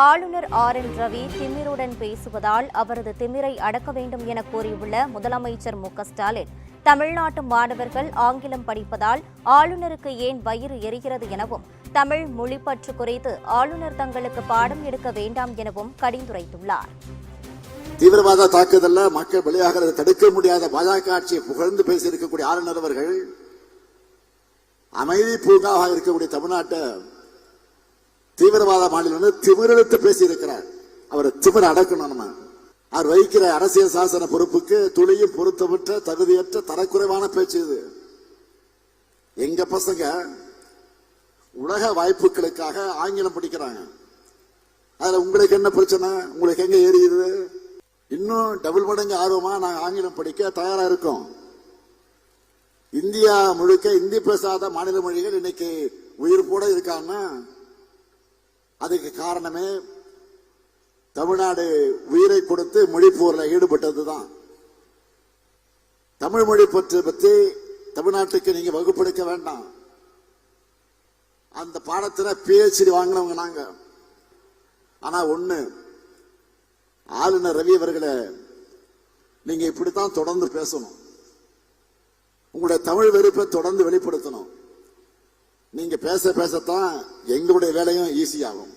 ஆளுநர் R N Ravi திமிருடன் பேசுவதால் அவரது திமிரை அடக்க வேண்டும் என கூறியுள்ள முதலமைச்சர் மு ஸ்டாலின். தமிழ்நாட்டு மாணவர்கள் ஆங்கிலம் படிப்பதால் ஆளுநருக்கு ஏன் வயிறு எரிகிறது எனவும் தமிழ் மொழிப்பற்று குறைத்து ஆளுநர் தங்களுக்கு பாடம் எடுக்க வேண்டாம் எனவும் கடிந்துரைத்துள்ளார். தீவிரவாத தாக்குதல்ல மக்கள் வெளியாகிறது தடுக்க முடியாத பாஜக ஆட்சியை புகழ்ந்து பேசியிருக்கக்கூடிய ஆளுநர் அவர்கள் அமைதி பூங்காவாக இருக்கக்கூடிய தமிழ்நாட்டை தீவிரவாத மாநிலம் திமிரெடுத்து பேசியிருக்கிறார். அவரை திமிர அடக்கணும் நம்ம. அவர் வகிக்கிற அரசியல் சாசன பொறுப்புக்கு துளியும் பொருத்தமற்ற தகுதியற்ற தரக்குறைவான பேச்சு இது. எங்க பசங்க உலக வாய்ப்புகளுக்காக ஆங்கிலம் படிக்கிறாங்க. அதுல உங்களுக்கு என்ன பிரச்சனை? உங்களுக்கு எங்க ஏறியுது? இன்னும் டபுள் மடங்கு ஆர்வமா நாங்க ஆங்கிலம் படிக்க தயாரா இருக்கோம். இந்தியா முழுக்க இந்தி பேசாத மாநில மொழிகள் இன்னைக்கு கூட இருக்காங்கன்னா அதுக்கு காரணமே தமிழ்நாடு உயிரை கொடுத்து மொழி ஈடுபட்டது ஈடுபட்டதுதான். தமிழ் மொழி பற்றி பற்றி தமிழ்நாட்டுக்கு நீங்க வகுப்பெடுக்க வேண்டாம். அந்த பாடத்தில் பிஹெச்டி வாங்கினவங்க நாங்க. ஆனா ஒண்ணு ஆளுநர் ரவி அவர்களை நீங்க இப்படித்தான் தொடர்ந்து பேசணும். உங்களுடைய தமிழ் வெறுப்பை தொடர்ந்து வெளிப்படுத்தணும். நீங்க பேச பேசத்தான் எங்களுடைய வேலையும் ஈஸியாகும்